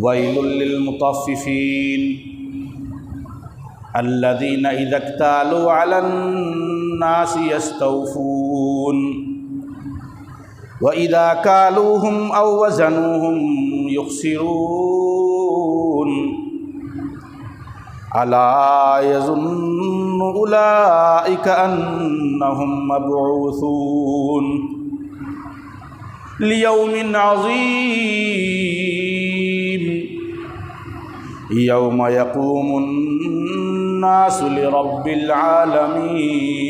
ويل للمطففين. الذين إذا اكتالوا على الناس يستوفون. وإذا كالوهم أو وزنوهم يخسرون. ألا يظن أولئك أنهم مبعوثون. ليوم عظيم. يوم يقوم الناس لرب العالمين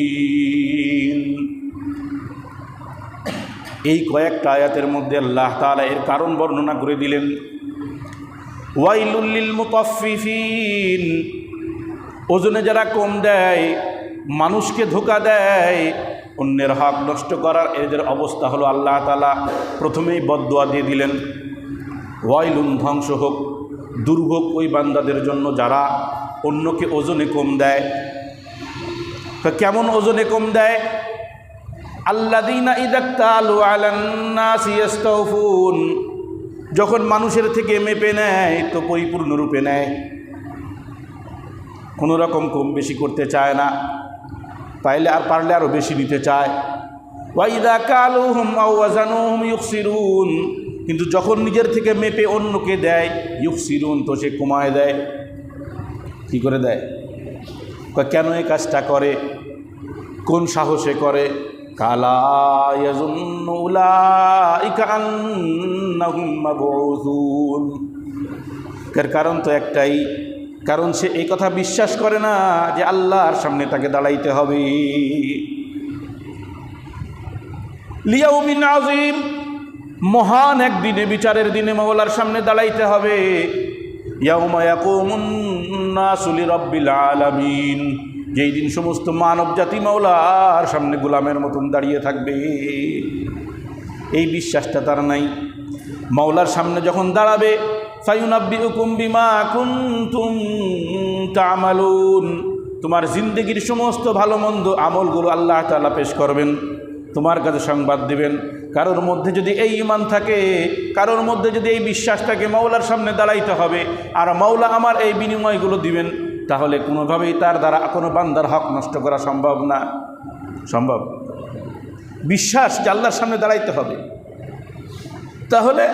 এই কয়েকটা আয়াতের মধ্যে আল্লাহ তাআলা এর কারণ বর্ণনা করে দিলেন ওয়াইলুল্লিল মুতাফফিফিন ওজনে যারা কম দেয় মানুষকে ধোকা দেয় অন্যের হক নষ্ট করার এদের অবস্থা হলো আল্লাহ তালা প্রথমেই বদদোয়া দিয়ে দিলেন ওয়াইলুন ধ্বংস হোক দুর্ভোগ ওই বান্দাদের জন্য যারা অন্যকে ওজনে কম দেয়। কেমন ওজনে কম দেয়? আল্লাদিনা যখন মানুষের থেকে মেপে নেয়, তো পরিপূর্ণরূপে নেয়। কোনো রকম কম বেশি করতে চায় না। পাইলে আর পারলে আরও বেশি নিতে চায়। ওয়াইদা কালু হুম আওয়াজানু হুম ইউকসিরুন কিন্তু যখন নিজের থেকে মেপে অন্যকে দেয় ইউকসিরুন তো সে কমায় দেয়। কি করে দেয়? কেন এই কাজটা করে? কোন সাহসে করে? কালা কারণ তো একটাই, কারণ সে এই কথা বিশ্বাস করে না যে আল্লাহর সামনে তাকে দাঁড়াইতে হবে। লিয়াউমিন আজিম মহান একদিনে, বিচারের দিনে মৌলার সামনে দাঁড়াইতে হবে। আলামিন। যেই দিন সমস্ত মানব জাতি মাওলার সামনে গোলামের মতন দাঁড়িয়ে থাকবে। এই বিশ্বাসটা তার নাই। মাওলার সামনে যখন দাঁড়াবে তোমার জিন্দগির সমস্ত ভালো মন্দ আমলগুলো আল্লাহ তাআলা পেশ করবেন। তোমার কাছে সংবাদ দিবেন। কারোর মধ্যে যদি এই ইমান থাকে, কারোর মধ্যে যদি এই বিশ্বাস থাকে, মাওলার সামনে দাঁড়াইতে হবে। আর মাওলা আমার এই বিনিময়গুলো দিবেন, তাহলে কোনোভাবেই তার দ্বারা কোনো বান্দার হক নষ্ট করা সম্ভব না। সম্ভব? বিশ্বাস যে আল্লাহর সামনে দাঁড়াইতে হবে। তাহলে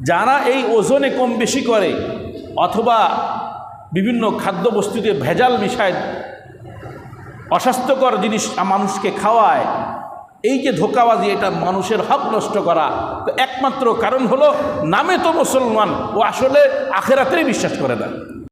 যারা এই ওজনে কম বেশি করে, অথবা বিভিন্ন খাদ্যবস্তুতে ভেজাল মিশায় অস্বাস্থ্যকর জিনিস মানুষকে খাওয়ায় এই যে ধোকাবাজি, এটা মানুষের হক নষ্ট করা একমাত্র কারণ হলো নামে তো মুসলমান, ও আসলে আখেরাতেই বিশ্বাস করে না।